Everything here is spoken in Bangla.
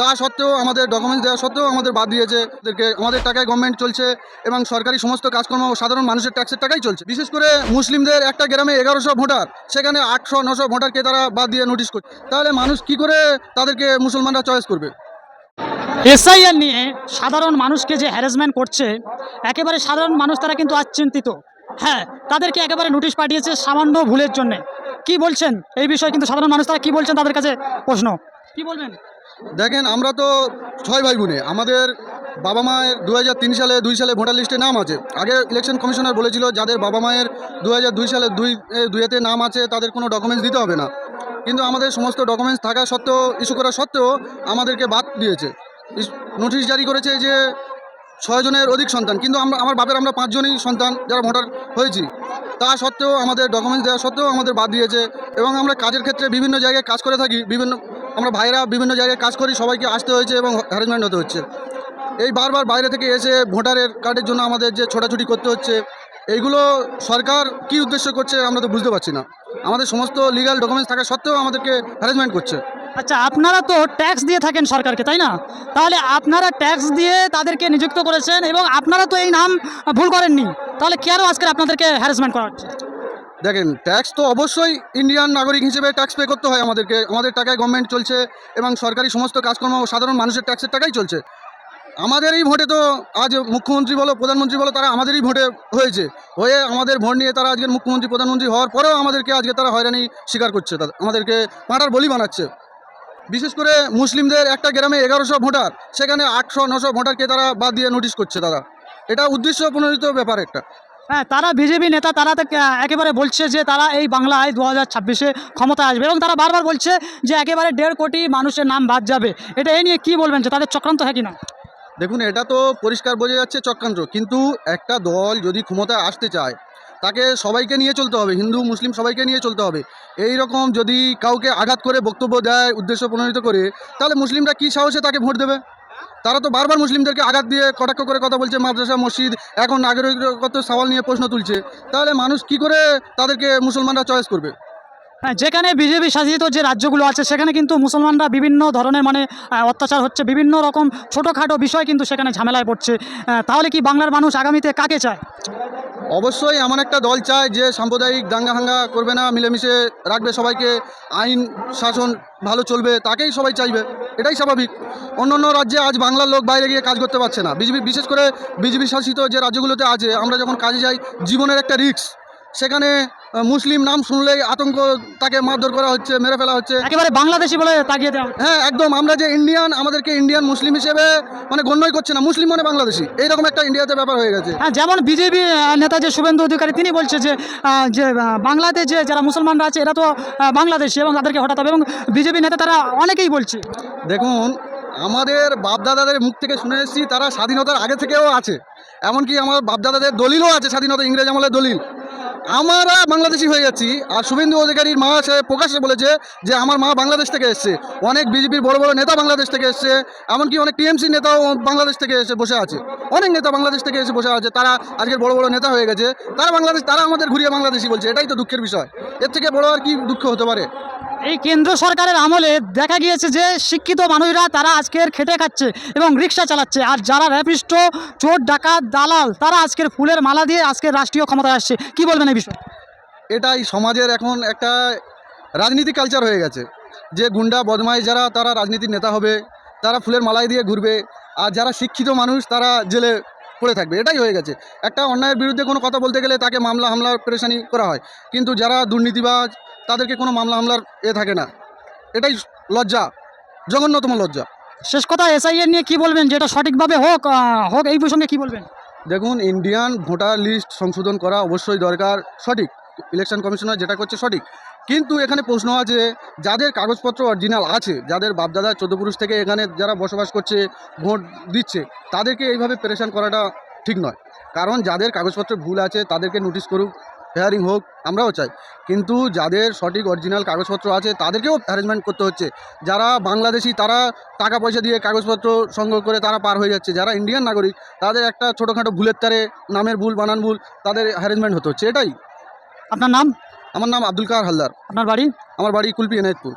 তা সত্ত্বেও আমাদের ডকুমেন্টস দেওয়া সত্ত্বেও আমাদের বাদ দিয়েছে। এদেরকে, আমাদের টাকায় গভর্নমেন্ট চলছে এবং সরকারি সমস্ত কাজকর্ম সাধারণ মানুষের ট্যাক্সের টাকাই চলছে। বিশেষ করে মুসলিমদের একটা গ্রামে এগারোশো ভোটার, সেখানে আটশো, নশো ভোটারকে তারা বাদ দিয়ে নোটিশ করছে। তাহলে মানুষ কি করে তাদেরকে মুসলমানরা চয়েস করবে? এসআইআর নিয়ে সাধারণ মানুষকে যে হ্যারাসমেন্ট করছে, একেবারে সাধারণ মানুষ তারা কিন্তু আজ চিন্তিত হ্যাঁ তাদেরকে একেবারে নোটিশ পাঠিয়েছে সামান্য ভুলের জন্য। কি বলছেন? এই বিষয়ে কিন্তু সাধারণ মানুষ তারা কি বলছেন তাদের কাছে প্রশ্ন। কি বলবেন? দেখেন আমরা তো ছয় ভাই বোনে আমাদের বাবা মায়ের দু হাজার তিন সালে দুই সালে ভোটার লিস্টে নাম আছে। আগে ইলেকশন কমিশনার বলেছিল যাদের বাবা মায়ের দু হাজার দুই সালে দুই এ, দুইয়েতে নাম আছে তাদের কোনো ডকুমেন্টস দিতে হবে না। কিন্তু আমাদের সমস্ত ডকুমেন্টস থাকা সত্ত্বেও ইস্যু করা সত্ত্বেও আমাদেরকে বাদ দিয়েছে। নোটিশ জারি করেছে যে ছয়জনের অধিক সন্তান কিন্তু আমরা আমার বাপের আমরা পাঁচজনই সন্তান যারা ভোটার হয়েছি। তা সত্ত্বেও আমাদের ডকুমেন্টস দেওয়া সত্ত্বেও আমাদের বাদ দিয়েছে এবং আমরা কাজের ক্ষেত্রে বিভিন্ন জায়গায় কাজ করে থাকি বিভিন্ন আমরা ভাইরা বিভিন্ন জায়গায় কাজ করি, সবাইকে আসতে হয়েছে এবং হ্যারাসমেন্ট হতে হচ্ছে। এই বারবার বাইরে থেকে এসে ভোটারের কার্ডের জন্য আমাদের যে ছোটাছুটি করতে হচ্ছে, এইগুলো সরকার কি উদ্দেশ্য করছে আমরা তো বুঝতে পারছি না। আমাদের সমস্ত লিগ্যাল ডকুমেন্টস থাকা সত্ত্বেও আমাদেরকে হ্যারাসমেন্ট করছে। আচ্ছা আপনারা তো ট্যাক্স দিয়ে থাকেন সরকারকে, তাই না? তাহলে আপনারা ট্যাক্স দিয়ে তাদেরকে নিযুক্ত করেছেন এবং আপনারা তো এই নাম ভুল করেননি। তাহলে কেন আজকে আপনাদেরকে হ্যারাসমেন্ট করা হচ্ছে? দেখেন ট্যাক্স তো অবশ্যই ইন্ডিয়ান নাগরিক হিসেবে ট্যাক্স পে করতে হয় আমাদেরকে। আমাদের টাকায় গভর্নমেন্ট চলছে এবং সরকারি সমস্ত কাজকর্ম সাধারণ মানুষের ট্যাক্সের টাকাই চলছে। আমাদেরই ভোটে তো আজ মুখ্যমন্ত্রী বলো, প্রধানমন্ত্রী বলো, তারা আমাদেরই ভোটে হয়েছে। হয়ে আমাদের ভোট নিয়ে তারা আজকের মুখ্যমন্ত্রী, প্রধানমন্ত্রী হওয়ার পরেও আমাদেরকে আজকে তারা হয়রানি স্বীকার করছে আমাদেরকে পাঁটার বলি বানাচ্ছে। বিশেষ করে মুসলিমদের একটা গ্রামে এগারোশো ভোটার, সেখানে আটশো, নশো ভোটারকে তারা বাদ দিয়ে নোটিশ করছে তারা। এটা উদ্দেশ্য প্রণোদিত ব্যাপার একটা। হ্যাঁ তারা বিজেপি নেতা, তারা একেবারে বলছে যে তারা এই বাংলায় দু হাজার ছাব্বিশে ক্ষমতায় আসবে এবং তারা বারবার বলছে যে একেবারে দেড় কোটি মানুষের নাম বাদ যাবে। এটা এই নিয়ে কি বলবেন যে তাদের চক্রান্ত হয় কিনা? দেখুন, এটা তো পরিষ্কার বোঝা যাচ্ছে চক্রান্ত। কিন্তু একটা দল যদি ক্ষমতায় আসতে চায়, তাকে সবাইকে নিয়ে চলতে হবে। হিন্দু, মুসলিম সবাইকে নিয়ে চলতে হবে। এই রকম যদি কাউকে আঘাত করে বক্তব্য দেয়, উদ্দেশ্য প্রণোদিত করে, তাহলে মুসলিমরা কী সাহসে তাকে ভোট দেবে? তারা তো বারবার মুসলিমদেরকে আঘাত দিয়ে কটাক্ষ করে কথা বলছে, মাদ্রাসা, মসজিদ, এখন নাগরিকত্ব সওয়াল নিয়ে প্রশ্ন তুলছে। তাহলে মানুষ কি করে তাদেরকে মুসলমানরা চয়েস করবে? হ্যাঁ যেখানে বিজেপি শাসিত যে রাজ্যগুলো আছে, সেখানে কিন্তু মুসলমানরা বিভিন্ন ধরনের মানে অত্যাচার হচ্ছে, বিভিন্ন রকম ছোটোখাটো বিষয় কিন্তু সেখানে ঝামেলায় পড়ছে। তাহলে কি বাংলার মানুষ আগামীতে কাকে চায়? অবশ্যই এমন একটা দল চায় যে সাম্প্রদায়িক দাঙ্গা হাঙ্গা করবে না, মিলেমিশে রাখবে সবাইকে, আইন, শাসন ভালো চলবে, তাকেই সবাই চাইবে। এটাই স্বাভাবিক। অন্য অন্য রাজ্যে আজ বাংলার লোক বাইরে গিয়ে কাজ করতে পারছে না। বিজেপি, বিশেষ করে বিজেপি শাসিত যে রাজ্যগুলোতে আছে, আমরা যখন কাজে যাই, জীবনের একটা রিস্ক। সেখানে মুসলিম নাম শুনলেই আতঙ্ক তাকে মারধর করা হচ্ছে মেরে ফেলা হচ্ছে। একেবারে বাংলাদেশি বলে তাকিয়ে দেওয়া হ্যাঁ একদম আমরা যে ইন্ডিয়ান আমাদেরকে ইন্ডিয়ান মুসলিম হিসেবে মানে গণ্যই করছে না মুসলিম মানে বাংলাদেশি। এইরকম একটা ইন্ডিয়াতে ব্যাপার হয়ে গেছে। হ্যাঁ যেমন বিজেপি নেতা যে শুভেন্দু অধিকারী তিনি বলছে যে যে বাংলাতে যে যারা মুসলমানরা আছে এরা তো বাংলাদেশি এবং তাদেরকে হঠাৎ হবে এবং বিজেপি নেতা তারা অনেকেই বলছে। দেখুন আমাদের বাপদাদাদের মুখ থেকে শুনে এসেছি তারা স্বাধীনতার আগে থেকেও আছে। এমনকি আমার বাপদাদাদের দলিলও আছে স্বাধীনতা ইংরেজ আমলের দলিল। আমরা বাংলাদেশি হয়ে যাচ্ছি। আর শুভেন্দু অধিকারীর মা সে প্রকাশ্যে বলেছে যে আমার মা বাংলাদেশ থেকে এসছে। অনেক বিজেপির বড় বড় নেতা বাংলাদেশ থেকে এসছে, এমনকি অনেক টিএমসি নেতাও বাংলাদেশ থেকে এসে বসে আছে। অনেক নেতা বাংলাদেশ থেকে এসে বসে আছে, তারা আজকের বড় বড় নেতা হয়ে গেছে। তারা বাংলাদেশ, তারা আমাদের ঘুরিয়ে বাংলাদেশি বলছে, এটাই তো দুঃখের বিষয়। এর থেকে বড় আর কি দুঃখ হতে পারে? এই কেন্দ্র সরকারের আমলে দেখা গিয়েছে যে শিক্ষিত মানুষরা তারা আজকের খেটে খাচ্ছে এবং রিক্সা চালাচ্ছে। আর যারা র্যাপিস্ট, চোর, ডাকাত, দালাল, তারা আজকের ফুলের মালা দিয়ে আজকের রাষ্ট্রীয় ক্ষমতায় আসছে। কি বলবেন বিষয়ে। এটাই সমাজের এখন একটা রাজনীতি কালচার হয়ে গেছে। যে গুন্ডা বদমাই যারা, তারা রাজনীতির নেতা হবে, তারা ফুলের মালাই দিয়ে ঘুরবে, আর যারা শিক্ষিত মানুষ, তারা জেলে পড়ে থাকবে। এটাই হয়ে গেছে। একটা অন্যায়ের বিরুদ্ধে কোনো কথা বলতে গেলে তাকে মামলা, হামলার পেরেশানি করা হয়। কিন্তু যারা দুর্নীতিবাজ, তাদেরকে কোনো মামলা, হামলার এ থাকে না। এটাই লজ্জা, জঘন্যতম লজ্জা। শেষ কথা এসআইএর নিয়ে কি বলবেন? যেটা সঠিকভাবে হোক হোক, এই প্রসঙ্গে কি বলবেন? দেখুন ইন্ডিয়ান ভোটার লিস্ট সংশোধন করা অবশ্যই দরকার, সঠিক। ইলেকশন কমিশনার যেটা করছে সঠিক। কিন্তু এখানে প্রশ্ন আছে, যাদের কাগজপত্র অরিজিনাল আছে, যাদের বাপদাদা চোদ্দ পুরুষ থেকে এখানে যারা বসবাস করছে, ভোট দিচ্ছে, তাদেরকে এইভাবে প্রেশান করাটা ঠিক নয়। কারণ যাদের কাগজপত্র ভুল আছে, তাদেরকে নোটিশ করুক হেয়ারিং হোক আমরাও চাই। কিন্তু যাদের সঠিক অরিজিনাল কাগজপত্র আছে তাদেরকেও অ্যারেঞ্জমেন্ট করতে হচ্ছে। যারা বাংলাদেশি তারা টাকা পয়সা দিয়ে কাগজপত্র সংগ্রহ করে তারা পার হয়ে যাচ্ছে। যারা ইন্ডিয়ান নাগরিক তাদের একটা ছোটোখাটো ভুলের তারে নামের ভুল বানান ভুল তাদের হ্যারেসমেন্ট হতে হচ্ছে। এটাই। আপনার নাম? আমার নাম আব্দুল কার হালদার। আপনার বাড়ি? আমার বাড়ি কুলপি এনায়তপুর।